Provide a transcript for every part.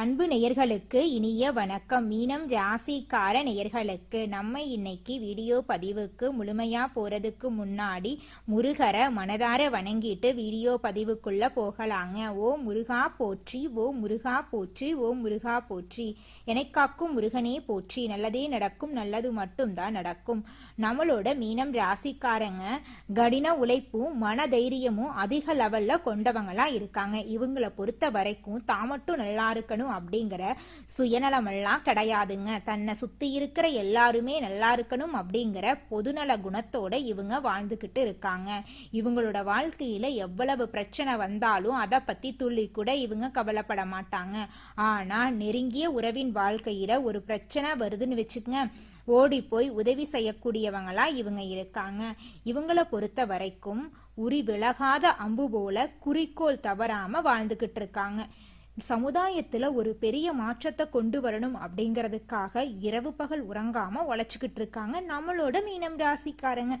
அன்பு நேயர்களுக்கு இனிய வணக்கம். மீனம் ராசிக்கார நேயர்களுக்கு நம்ம இன்னைக்கு வீடியோ பதிவுக்கு முழுமையா போறதுக்கு முன்னாடி முருகரை மனதார வணங்கிட்டு வீடியோ பதிவுக்குள்ள போகலாங்க. ஓ முருகா போற்றி ஓ முருகா போற்றி ஓ முருகா போற்றி. எனக்காக்கும் முருகனே போற்றி. நல்லதே நடக்கும் நல்லது மட்டும்தான் நடக்கும். நம்மளோட மீனம் ராசிக்காரங்க கடின உழைப்பும் மன தைரியமும் அதிக லெவல்ல கொண்டவங்களா இருக்காங்க. இவங்களை பொறுத்த வரைக்கும் தான் மட்டும் நல்லா இருக்கணும் அப்படிங்கிற சுயநலமெல்லாம் கிடையாதுங்க. தன்னை சுத்தி இருக்கிற எல்லாருமே நல்லா இருக்கணும் அப்படிங்கிற பொதுநல குணத்தோட இவங்க வாழ்ந்துகிட்டு இருக்காங்க. இவங்களோட வாழ்க்கையில எவ்வளவு பிரச்சனை வந்தாலும் அதை பத்தி துள்ளி கூட இவங்க கவலைப்பட மாட்டாங்க. ஆனா நெருங்கிய உறவின் வாழ்க்கையில ஒரு பிரச்சனை வருதுன்னு வச்சுக்கங்க. ஓடி போய் உதவி செய்யக்கூடியவங்களா இவங்க இருக்காங்க. இவங்களை பொறுத்த வரைக்கும் உரி விலகாத அம்பு போல குறிக்கோள் தவறாம வாழ்ந்துகிட்டு இருக்காங்க. சமுதாயத்துல ஒரு பெரிய மாற்றத்தை கொண்டு வரணும் அப்படிங்கிறதுக்காக இரவு பகல் உறங்காம உழைச்சிக்கிட்டு இருக்காங்க. நம்மளோட மீனம் ராசிக்காரங்க.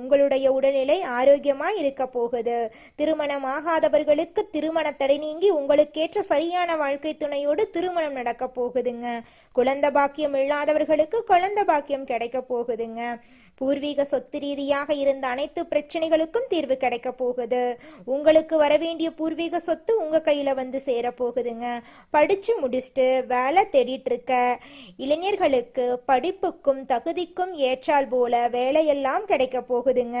உங்களுடைய உடல்நிலை ஆரோக்கியமா இருக்க போகுது. திருமணம் ஆகாதவர்களுக்கு திருமண தடை நீங்கி உங்களுக்கேற்ற சரியான வாழ்க்கை துணையோடு திருமணம் நடக்க போகுதுங்க. குழந்தை பாக்கியம் இல்லாதவர்களுக்கு குழந்தை பாக்கியம் கிடைக்க போகுதுங்க. பூர்வீக சொத்து ரீதியாக இருந்த அனைத்து பிரச்சனைகளுக்கும் தீர்வு கிடைக்க போகுது. உங்களுக்கு வர வேண்டிய பூர்வீக சொத்து உங்க கையில வந்து சேர போகுதுங்க. படிச்சு முடிச்சுட்டு வேலை தேடிட்டு இருக்க இளைஞர்களுக்கு படிப்புக்கும் தகுதிக்கும் ஏற்றால் போல வேலையெல்லாம் கிடைக்க போகுதுங்க.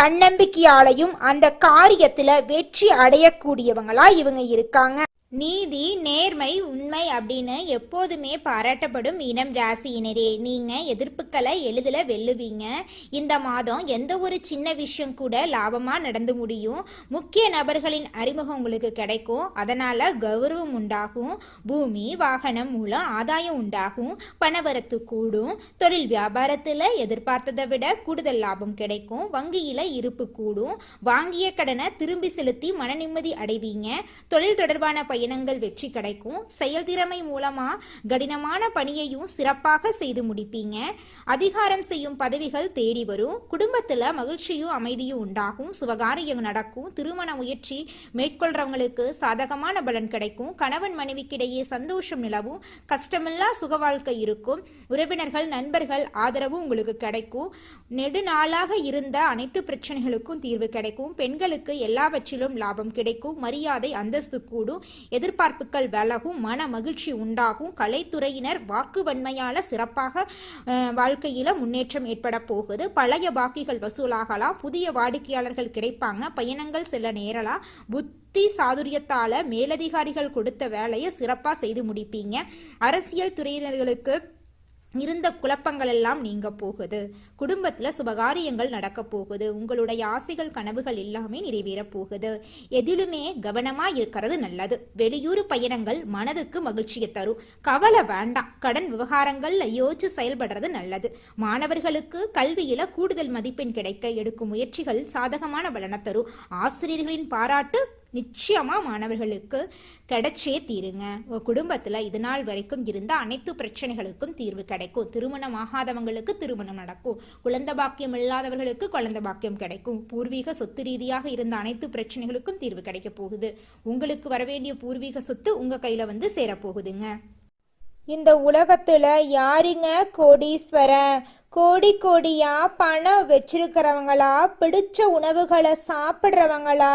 தன்னம்பிக்கையாலையும் அந்த காரியத்துல வெற்றி அடையக்கூடியவங்களா இவங்க இருக்காங்க. நீதி நேர்மை உண்மை அப்படின்னு எப்போதுமே பாராட்டப்படும் இனம் ராசியினரே. நீங்கள் எதிர்ப்புகளை எளிதில் வெல்லுவீங்க. இந்த மாதம் எந்த ஒரு சின்ன விஷயம் கூட லாபமாக நடந்து முடியும். முக்கிய நபர்களின் அறிமுகம் உங்களுக்கு கிடைக்கும். அதனால் கௌரவம் உண்டாகும். பூமி வாகனம் மூலம் ஆதாயம் உண்டாகும். பணவரத்து கூடும். தொழில் வியாபாரத்தில் எதிர்பார்த்ததை விட கூடுதல் லாபம் கிடைக்கும். வங்கியில் இருப்பு கூடும். வாங்கிய கடனை திரும்பி செலுத்தி மன நிம்மதி அடைவீங்க. தொழில் தொடர்பான பயன் பயணங்கள் வெற்றி கிடைக்கும். செயல்திறமை மூலமா கடினமான பணியையும் சிறப்பாக செய்து முடிப்பீங்க. அதிகாரம் செய்யும் பதவிகள் தேடி வரும். குடும்பத்துல மகிழ்ச்சியும் அமைதியும் உண்டாகும். சுபகாரியம் நடக்கும். திருமண முயற்சி மேற்கொள்றவங்களுக்கு சாதகமான பலன் கிடைக்கும். கணவன் மனைவிக்கிடையே சந்தோஷம் நிலவும். கஷ்டமில்லா சுக வாழ்க்கை இருக்கும். உறவினர்கள் நண்பர்கள் ஆதரவு உங்களுக்கு கிடைக்கும். நெடுநாளாக இருந்த அனைத்து பிரச்சனைகளுக்கும் தீர்வு கிடைக்கும். பெண்களுக்கு எல்லாவற்றிலும் லாபம் கிடைக்கும். மரியாதை அந்தஸ்து கூடும். எதிர்பார்ப்புகள் விலகும் மன மகிழ்ச்சி உண்டாகும். கலைத்துறையினர் வாக்குவன்மையால சிறப்பாக வாழ்க்கையில் வாழ்க்கையில முன்னேற்றம் ஏற்பட போகுது. பழைய பாக்கிகள் வசூலாகலாம். புதிய வாடிக்கையாளர்கள் கிடைப்பாங்க. பயணங்கள் செல்ல நேரலாம். புத்தி சாதுரியத்தால மேலதிகாரிகள் கொடுத்த வேலையை சிறப்பா செய்து முடிப்பீங்க. அரசியல் துறையினர்களுக்கு இருந்த குழப்பங்கள் எல்லாம் நீங்க போகுது. குடும்பத்துல சுபகாரியங்கள் நடக்க போகுது. உங்களுடைய ஆசைகள் கனவுகள் எல்லாமே நிறைவேற போகுது. எதிலுமே கவனமா இருக்கிறது நல்லது. வெளியூர் பயணங்கள் மனதுக்கு மகிழ்ச்சியை தரும். கவலை வேண்டாம். கடன் விவகாரங்கள்ல யோசிச்சு செயல்படுறது நல்லது. மாணவர்களுக்கு கல்வியில கூடுதல் மதிப்பெண் கிடைக்க எடுக்கும் முயற்சிகள் சாதகமான பலனை தரும். ஆசிரியர்களின் பாராட்டு நிச்சயமா மாணவர்களுக்கு கிடைச்சே தீருங்க. உங்க குடும்பத்துல இது நாள் வரைக்கும் இருந்த அனைத்து பிரச்சனைகளுக்கும் தீர்வு கிடைக்கும். திருமணம் ஆகாதவங்களுக்கு திருமணம் நடக்கும். குழந்தை பாக்கியம் இல்லாதவர்களுக்கு குழந்தை பாக்கியம் கிடைக்கும். பூர்வீக சொத்து ரீதியாக இருந்த அனைத்து பிரச்சனைகளுக்கும் தீர்வு கிடைக்க போகுது. உங்களுக்கு வரவேண்டிய பூர்வீக சொத்து உங்க கையில வந்து சேரப்போகுதுங்க இந்த உலகத்துல யாருங்க கோடீஸ்வரன்? கோடி கோடியா பணம் வச்சிருக்கிறவங்களா? பிடிச்ச உணவுகளை சாப்பிட்றவங்களா?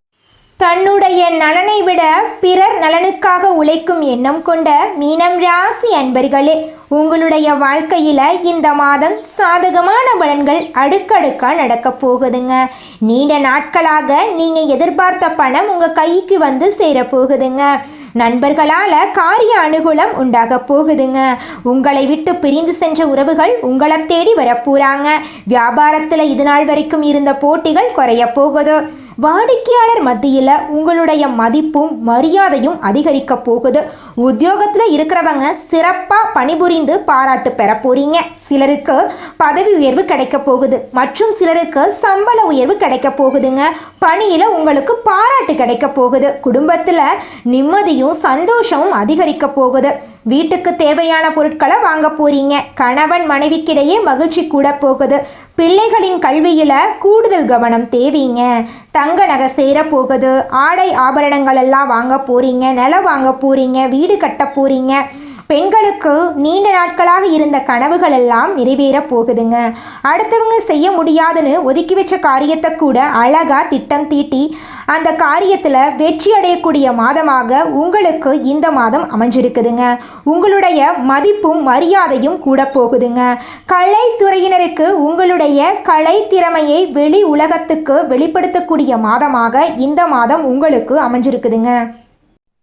தன்னுடைய நலனை விட பிறர் நலனுக்காக உழைக்கும் எண்ணம் கொண்ட மீனம் ராசி அன்பர்களே உங்களுடைய வாழ்க்கையில இந்த மாதம் சாதகமான பலன்கள் அடுக்கடுக்கா நடக்க போகுதுங்க. நீண்ட நாட்களாக நீங்க எதிர்பார்த்த பணம் உங்க கைக்கு வந்து சேர போகுதுங்க நண்பர்களால காரிய அனுகூலம் உண்டாக போகுதுங்க. உங்களை விட்டு பிரிந்து சென்ற உறவுகள் உங்களை தேடி வரப்போறாங்க வியாபாரத்துல இது நாள் வரைக்கும் இருந்த போட்டிகள் குறைய போகுது. வாடிக்கையாளர் மத்தியில் உங்களுடைய மதிப்பும் மரியாதையும் அதிகரிக்க போகுது. உத்தியோகத்தில் இருக்கிறவங்க சிறப்பாக பணிபுரிந்து பாராட்டு பெற போறீங்க. சிலருக்கு பதவி உயர்வு கிடைக்க போகுது. மற்றும் சிலருக்கு சம்பள உயர்வு கிடைக்க போகுதுங்க. பணியில் உங்களுக்கு பாராட்டு கிடைக்க போகுது. குடும்பத்தில் நிம்மதியும் சந்தோஷமும் அதிகரிக்க போகுது. வீட்டுக்கு தேவையான பொருட்களை வாங்க போறீங்க. கணவன் மனைவிக்கிடையே மகிழ்ச்சி கூட போகுது. பிள்ளைகளின் கல்வியில் கூடுதல் கவனம் தேவைங்க. தங்க நகை சேரப்போகுது போகுது ஆடை ஆபரணங்கள் எல்லாம் வாங்க போகிறீங்க நிலம் வாங்க போகிறீங்க வீடு கட்ட போகிறீங்க பெண்களுக்கு நீண்ட நாட்களாக இருந்த கனவுகள் எல்லாம் நிறைவேற போகுதுங்க. அடுத்தவங்க செய்ய முடியாதுன்னு ஒதுக்கி வச்ச காரியத்தை கூட அழகா திட்டம் தீட்டி அந்த காரியத்தில் வெற்றி அடையக்கூடிய மாதமாக உங்களுக்கு இந்த மாதம் அமைஞ்சிருக்குதுங்க. உங்களுடைய மதிப்பும் மரியாதையும் கூட போகுதுங்க. கலைத்துறையினருக்கு உங்களுடைய கலை திறமையை வெளி உலகத்துக்கு வெளிப்படுத்தக்கூடிய மாதமாக இந்த மாதம் உங்களுக்கு அமைஞ்சிருக்குதுங்க.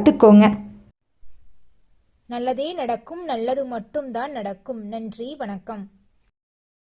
கத்துக்கோங்க நல்லதே நடக்கும் நல்லது மட்டும்தான் நடக்கும். நன்றி வணக்கம்.